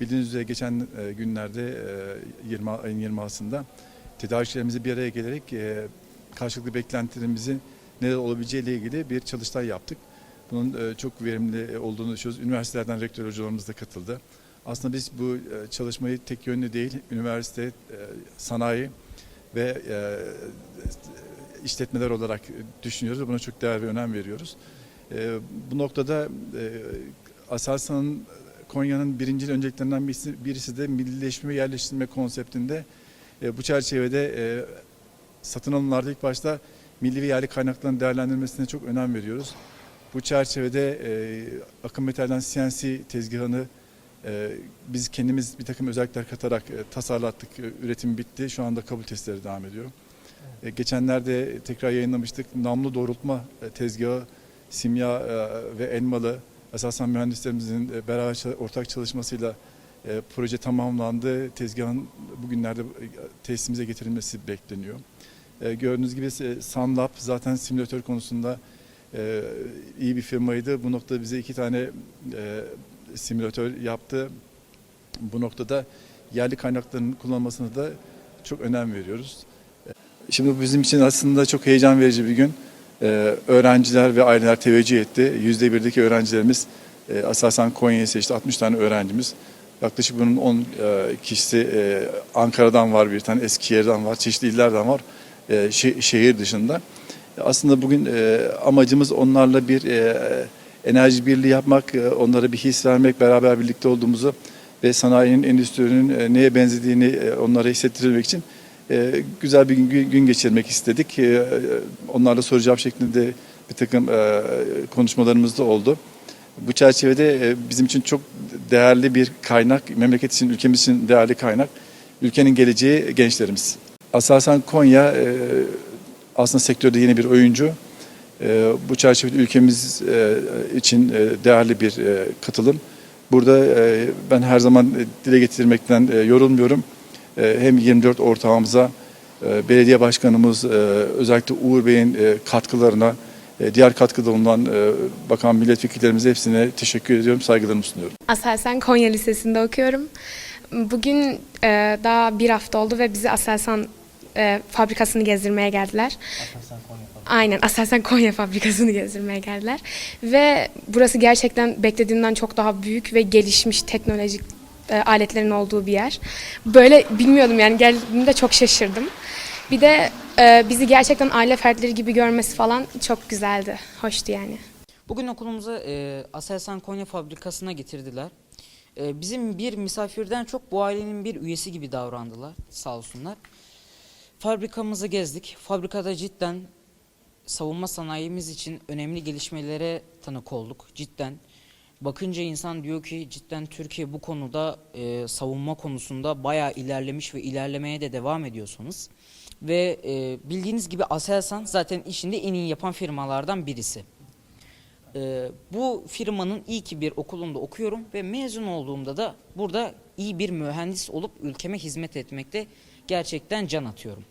Bildiğiniz üzere geçen e, günlerde e, 20 ayın 26'sında tedarikçilerimizi bir araya gelerek e, karşılıklı beklentilerimizi neler olabileceği ile ilgili bir çalıştay yaptık. Bunun e, çok verimli olduğunu düşünüyoruz. Üniversitelerden rektör hocalarımız da katıldı. Aslında biz bu e, çalışmayı tek yönlü değil, üniversite, e, sanayi ve e, işletmeler olarak düşünüyoruz. Buna çok değer ve önem veriyoruz. E, bu noktada e, Aselsan'ın Konya'nın birinci önceliklerinden birisi, birisi de millileşme ve yerleştirme konseptinde e, bu çerçevede e, satın alımlarda ilk başta milli ve yerli kaynakların değerlendirilmesine çok önem veriyoruz. Bu çerçevede e, akım metalden CNC tezgahını e, biz kendimiz bir takım özellikler katarak e, tasarlattık. E, üretim bitti. Şu anda kabul testleri devam ediyor. E, geçenlerde tekrar yayınlamıştık. Namlu doğrultma e, tezgahı Simya e, ve Elmalı esasen mühendislerimizin e, beraber ortak çalışmasıyla e, proje tamamlandı. Tezgahın bugünlerde e, tesisimize getirilmesi bekleniyor. Gördüğünüz gibi Sunlab zaten simülatör konusunda iyi bir firmaydı. Bu noktada bize iki tane simülatör yaptı. Bu noktada yerli kaynakların kullanılmasına da çok önem veriyoruz. Şimdi bizim için aslında çok heyecan verici bir gün. Ee, öğrenciler ve aileler teveccüh etti. Yüzde birdeki öğrencilerimiz e, asasen Konya'yı seçti. 60 tane öğrencimiz. Yaklaşık bunun 10 e, kişisi e, Ankara'dan var bir tane, Eskişehir'den var, çeşitli illerden var şe- şehir dışında. Aslında bugün amacımız onlarla bir enerji birliği yapmak, onlara bir his vermek, beraber birlikte olduğumuzu ve sanayinin, endüstrinin neye benzediğini onlara hissettirmek için e, güzel bir gün, geçirmek istedik. E, onlarla soru cevap şeklinde bir takım e, konuşmalarımız da oldu. Bu çerçevede e, bizim için çok değerli bir kaynak, memleket için, ülkemiz için değerli kaynak. Ülkenin geleceği gençlerimiz. Asasen Konya e, aslında sektörde yeni bir oyuncu. Bu çerçevede ülkemiz için değerli bir katılım. Burada ben her zaman dile getirmekten yorulmuyorum. E, hem 24 ortağımıza, e, belediye başkanımız, e, özellikle Uğur Bey'in katkılarına, diğer katkıda bulunan bakan milletvekillerimize hepsine teşekkür ediyorum, saygılarımı sunuyorum. Aselsan Konya Lisesi'nde okuyorum. Bugün daha bir hafta oldu ve bizi Aselsan fabrikasını gezdirmeye geldiler. Aynen Aselsan Konya fabrikasını gezdirmeye geldiler. Ve burası gerçekten beklediğimden çok daha büyük ve gelişmiş teknolojik e, aletlerin olduğu bir yer. Böyle bilmiyordum yani geldiğimde çok şaşırdım. Bir de e, bizi gerçekten aile fertleri gibi görmesi falan çok güzeldi. Hoştu yani. Bugün okulumuza e, Aselsan Konya fabrikasına getirdiler. E, bizim bir misafirden çok bu ailenin bir üyesi gibi davrandılar sağ olsunlar. Fabrikamızı gezdik. Fabrikada cidden savunma sanayimiz için önemli gelişmelere tanık olduk. Cidden bakınca insan diyor ki cidden Türkiye bu konuda e, savunma konusunda bayağı ilerlemiş ve ilerlemeye de devam ediyorsunuz. Ve e, bildiğiniz gibi Aselsan zaten işinde en iyi yapan firmalardan birisi. Ee, bu firmanın iyi ki bir okulunda okuyorum ve mezun olduğumda da burada iyi bir mühendis olup ülkeme hizmet etmekte gerçekten can atıyorum.